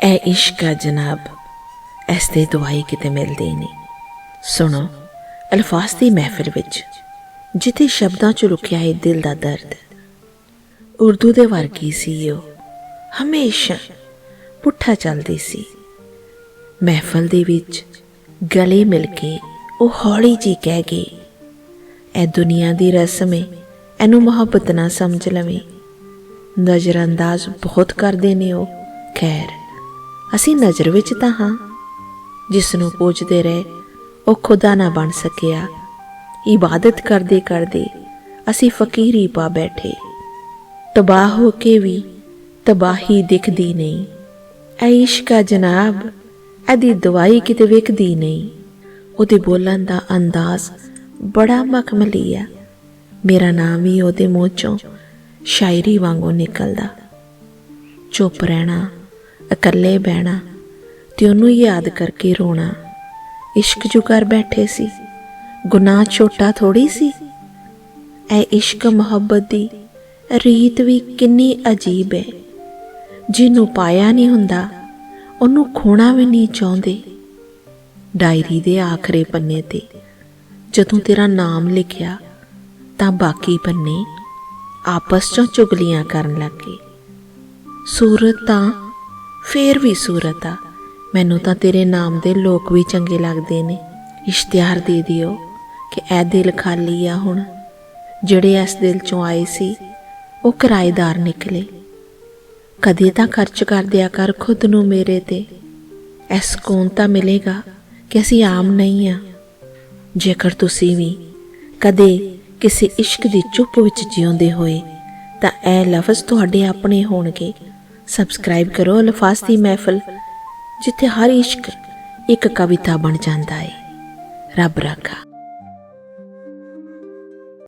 ਇਹ ਇਸ਼ਕ ਆ ਜਨਾਬ ਇਸ ਦੀ ਦਵਾਈ ਕਿਤੇ ਮਿਲਦੀ ਨਹੀਂ ਸੁਣੋ ਅਲਫਾਜ਼ ਦੀ ਮਹਿਫਿਲ ਵਿੱਚ ਜਿੱਥੇ ਸ਼ਬਦਾਂ 'ਚ ਰੁਕਿਆ ਹੈ ਦਿਲ ਦਾ ਦਰਦ ਉਰਦੂ ਦੇ ਵਰਗੀ ਸੀ ਉਹ ਹਮੇਸ਼ਾ ਪੁੱਠਾ ਚੱਲਦੀ ਸੀ ਮਹਿਫਲ ਦੇ ਵਿੱਚ ਗਲੇ ਮਿਲ ਕੇ ਉਹ ਹੌਲੀ ਜੀ ਕਹਿ ਗਈ ਇਹ ਦੁਨੀਆ ਦੀ ਰਸਮ ਹੈ ਇਹਨੂੰ ਮੁਹੱਬਤ ਨਾ ਸਮਝ ਲਵੇਂ ਨਜ਼ਰਅੰਦਾਜ਼ ਬਹੁਤ ਕਰਦੇ ਨੇ ਉਹ ਖੈਰ ਅਸੀਂ ਨਜ਼ਰ ਵਿੱਚ ਤਾਂ ਹਾਂ। ਜਿਸ ਨੂੰ ਪੂਜਦੇ ਰਹੇ, ਉਹ ਖੁਦਾ ਨਾ ਬਣ ਸਕਿਆ। ਇਬਾਦਤ ਕਰਦੇ ਕਰਦੇ ਅਸੀਂ ਫਕੀਰੀ ਪਾ ਬੈਠੇ। ਤਬਾਹ ਹੋ ਕੇ ਵੀ ਤਬਾਹੀ ਦਿਖਦੀ ਨਹੀਂ। ਐ ਇਸ਼ਕ ਜਨਾਬ ਇਹਦੀ ਦਵਾਈ ਕਿਤੇ ਵਿਕਦੀ ਨਹੀਂ। ਉਹਦੇ ਬੋਲਣ ਦਾ ਅੰਦਾਜ਼ ਬੜਾ ਮਖਮਲੀ ਆ। ਮੇਰਾ ਨਾਮ ਹੀ ਉਹਦੇ ਮੂੰਹ ਚੋਂ ਸ਼ਾਇਰੀ ਵਾਂਗੂ ਨਿਕਲਦਾ। ਚੁੱਪ ਰਹਿਣਾ ਇਕੱਲੇ ਬਹਿਣਾ ਤੇ ਉਹਨੂੰ ਯਾਦ ਕਰਕੇ ਰੋਣਾ। ਇਸ਼ਕ ਜੋ ਕਰ ਬੈਠੇ ਸੀ। ਗੁਨਾਹ ਛੋਟਾ ਥੋੜੀ ਸੀ। ਐ ਇਸ਼ਕ ਮੁਹੱਬਤ ਦੀ ਰੀਤ ਵੀ ਕਿੰਨੀ ਅਜੀਬ ਹੈ ਜਿਹਨੂੰ ਪਾਇਆ ਨਹੀਂ ਹੁੰਦਾ, ਉਹਨੂੰ ਖੋਣਾ ਵੀ ਨਹੀਂ ਚਾਹੁੰਦੇ। ਡਾਇਰੀ ਦੇ ਆਖਰੇ ਪੰਨੇ ਤੇ ਜਦੋਂ ਤੇਰਾ ਨਾਮ ਲਿਖਿਆ, ਤਾਂ ਬਾਕੀ ਪੰਨੇ ਆਪਸ 'ਚੋਂ ਚੁਗਲੀਆਂ ਕਰਨ ਲੱਗੇ। ਸੂਰਤ ਤਾਂ ਫੇਰ ਵੀ ਸੂਰਤ ਆ। ਮੈਨੂੰ ਤਾਂ ਤੇਰੇ ਨਾਮ ਦੇ ਲੋਕ ਵੀ ਚੰਗੇ ਲੱਗਦੇ ਨੇ। ਇਸ਼ਤਿਹਾਰ ਦੇ ਦਿਓ ਕਿ ਇਹ ਦਿਲ ਖਾਲੀ ਆ ਹੁਣ। ਜਿਹੜੇ ਇਸ ਦਿਲ ਚੋਂ ਆਏ ਸੀ, ਉਹ ਕਿਰਾਏਦਾਰ ਨਿਕਲੇ। ਕਦੇ ਤਾਂ ਖਰਚ ਕਰ ਦਿਆ ਕਰ ਖੁਦ ਨੂੰ ਮੇਰੇ ਤੇ। ਐਸ ਕੌਣ ਤਾਂ ਮਿਲੇਗਾ ਕਿ ਅਸੀਂ ਆਮ ਨਹੀਂ ਆ। ਜੇਕਰ ਤੁਸੀਂ ਵੀ ਕਦੇ ਕਿਸੇ ਇਸ਼ਕ ਦੀ ਚੁੱਪ ਵਿੱਚ ਜਿਉਂਦੇ ਹੋਏ, ਤਾਂ ਇਹ ਲਫ਼ਜ਼ ਤੁਹਾਡੇ ਆਪਣੇ ਹੋਣਗੇ। ਸਬਸਕ੍ਰਾਈਬ ਕਰੋ ਅਲਫਾਜ਼ ਦੀ ਮਹਿਫਲ, ਜਿੱਥੇ ਹਰ ਇਸ਼ਕ ਇੱਕ ਕਵਿਤਾ ਬਣ ਜਾਂਦਾ ਹੈ। ਰੱਬ ਰਾਖਾ।